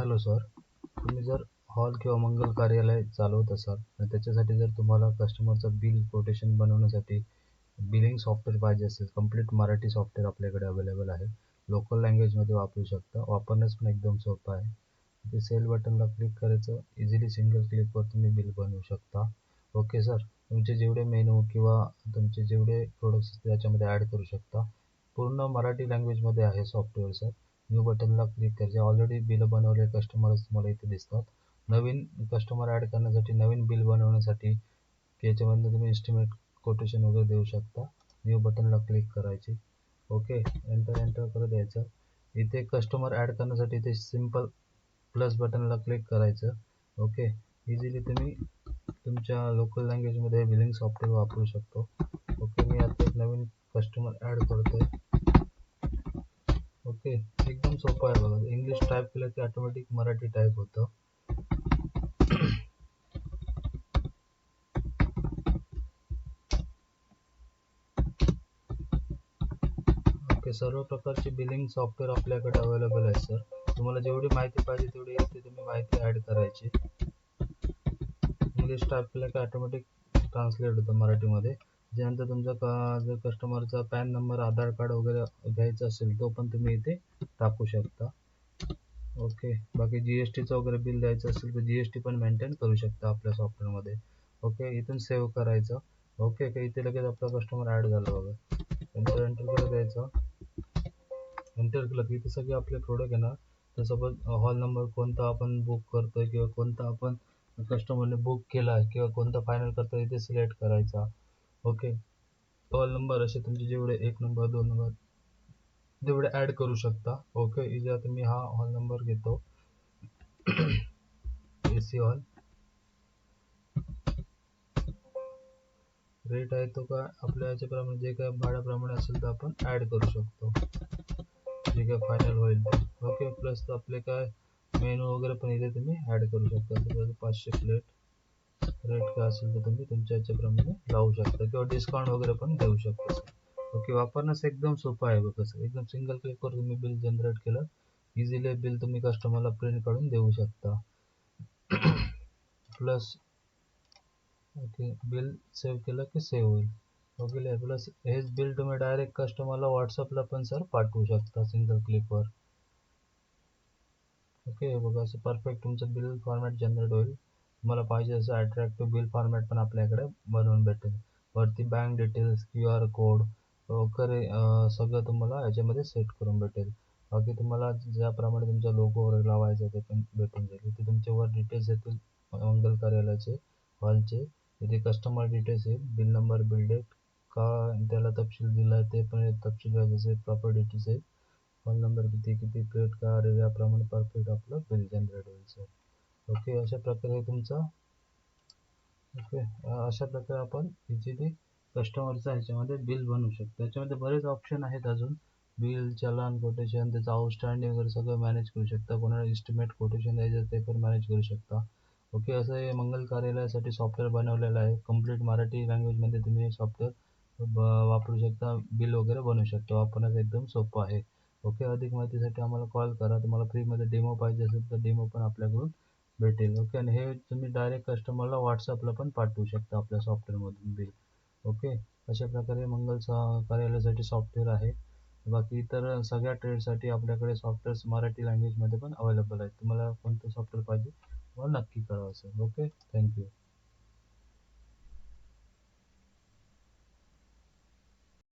Hello sir तुम्ही जर hall किंवा मंगल कार्यालय चालवत असाल तर त्याच्यासाठी जर तुम्हाला कस्टमरचं बिल कोटेशन बनवण्यासाठी बिलिंग सॉफ्टवेअर पाहिजे असेल कंप्लीट मराठी सॉफ्टवेअर आपल्याकडे अवेलेबल आहे. लोकल लँग्वेजमध्ये वापरू शकता. वापरण्यास पण एकदम सोपं आहे. ते सेल बटनला क्लिक करायचं. इझिली सिंगल क्लिकवर तुम्ही बिल बनवू शकता. ओके सर तुमचे जेवढे मेनू किंवा तुमचे जेवढे प्रोडक्ट्स त्याच्यामध्ये ॲड करू शकता. पूर्ण मराठी लँग्वेजमध्ये आहे सॉफ्टवेअर सर न्यू बटनला क्लिक करायचे ऑलरेडी बिल बनवले कस्टमर्स तुम्हाला इथे दिसतात. नवीन कस्टमर ॲड करण्यासाठी नवीन बिल बनवण्यासाठी याच्यामधनं तुम्ही एस्टिमेट कोटेशन वगैरे देऊ शकता. न्यू बटनला क्लिक करायचे. ओके एंटर एंटर करत यायचं इथे कस्टमर ॲड करण्यासाठी इथे सिंपल प्लस बटनला क्लिक करायचं. ओके इझिली तुम्ही तुमच्या लोकल लँग्वेजमध्ये बिलिंग सॉफ्टवेअर वापरू शकतो. ओके मी आता एक नवीन कस्टमर ॲड करतो आहे ओके सोपं आहे बघा. इंग्लिश टाईप केलं की ऑटोमॅटिक मराठी टाईप होतं. ओके सर्व प्रकारचे बिलिंग सॉफ्टवेअर आपल्याकडे अवेलेबल आहे सर तुम्हाला जेवढी माहिती पाहिजे तेवढी ते तुम्ही माहिती ॲड करायची. इंग्लिश टाईप केलं की ऑटोमॅटिक ट्रान्सलेट होतं मराठीमध्ये. त्याच्यानंतर तुमचा का जर कस्टमरचा पॅन नंबर आधार कार्ड वगैरे घ्यायचा असेल तो पण तुम्ही इथे टाकू शकता. ओके बाकी जी एस टीचं वगैरे बिल द्यायचं असेल तर जी एस टी पण मेंटेन करू शकता आपल्या सॉफ्टवेअरमध्ये ओके इथून सेव्ह करायचं. ओके का इथे लगेच आपला कस्टमर ॲड झाला बघा. एंटर एंटर करत द्यायचं. एंटर केलं की इथे सगळे आपले प्रोडक्ट येणार. तर सपोज हॉल नंबर कोणता आपण बुक करतोय किंवा कोणता आपण कस्टमरने बुक केला आहे किंवा कोणता फायनल करतोय इथे सिलेक्ट करायचा. ओके. हॉल नंबर असे तुमचे जेवढे एक नंबर दोन नंबर तेवढे ॲड करू शकता. ओके इथे आता मी हा हॉल नंबर घेतो. ए सी हॉल रेट आहे तो का आपल्या याच्याप्रमाणे जे काय भाड्याप्रमाणे असेल तर आपण ॲड करू शकतो. जे काय फायनल होईल ते. ओके प्लस आपले काय मेनू वगैरे पण इथे तुम्ही ॲड करू शकता. पाचशे प्लेट रेट काय असेल तर तुम्ही तुमच्या याच्याप्रमाणे लावू शकता किंवा डिस्काउंट वगैरे पण देऊ शकता ओके वापरण्यास एकदम सोपं आहे बघ कसं एकदम सिंगल क्लिकवर तुम्ही बिल जनरेट केलं इझिली बिल तुम्ही कस्टमरला प्रिंट काढून देऊ शकता. प्लस ओके बिल सेव्ह केलं की सेव्ह होईल. ओके प्लस हेच बिल तुम्ही डायरेक्ट कस्टमरला व्हॉट्सअपला पण सर पाठवू शकता सिंगल क्लिकवर ओके बघा असं परफेक्ट तुमचं बिल फॉर्मॅट जनरेट होईल. तुम्हाला पाहिजे असं अट्रॅक्टिव्ह बिल फॉर्मॅट पण आपल्याकडे बनवून भेटेल. वरती bank details Q R code वगैरे सगळं तुम्हाला याच्यामध्ये सेट करून भेटेल. बाकी तुम्हाला ज्याप्रमाणे तुमचा लोगो वगैरे लावायचा ते पण भेटून जाईल. इथे तुमचे वर डिटेल्स येतील मंगल कार्यालयाचे हॉलचे इथे कस्टमर डिटेल्स येईल बिल नंबर बिल डेट का त्याला तपशील दिला आहे ते पण तपशील जसे प्रॉपर डिटेल्स आहेत. हॉल नंबर किती किती प्लेट का याप्रमाणे परफेक्ट आपलं बिल जनरेट होईल सर ओके अशा प्रकारे तुमचा ओके अशा प्रकारे आपण इझिली कस्टमरचा ह्याच्यामध्ये बिल बनवू शकतो. त्याच्यामध्ये बरेच ऑप्शन आहेत अजून. बिल चलन कोटेशन त्याचं आउटस्टँडिंग वगैरे सगळं मॅनेज करू शकता. कोणाला इस्टिमेट कोटेशन द्यायचं ते पण मॅनेज करू शकता. ओके असं हे मंगल कार्यालयासाठी सॉफ्टवेअर बनवलेलं आहे. कंप्लीट मराठी लँग्वेजमध्ये तुम्ही हे सॉफ्टवेअर वापरू शकता. बिल वगैरे बनवू शकता. वापरण्यास एकदम सोपं आहे. ओके अधिक माहितीसाठी आम्हाला कॉल करा. तुम्हाला फ्रीमध्ये डेमो पाहिजे असेल तर डेमो पण आपल्याकडून भेटेल. ओके आणि हे तुम्ही डायरेक्ट कस्टमरला व्हॉट्सअपला पण पाठवू शकता आपल्या सॉफ्टवेअरमधून बिल ओके अशा प्रकारे मंगल कार्यालयासाठी सॉफ्टवेअर आहे. बाकी इतर सगळ्या ट्रेडसाठी आपल्याकडे सॉफ्टवेअर्स मराठी लँग्वेजमध्ये पण अवेलेबल आहेत. तुम्हाला कोणतं सॉफ्टवेअर पाहिजे मला नक्की कळवा सर ओके थँक्यू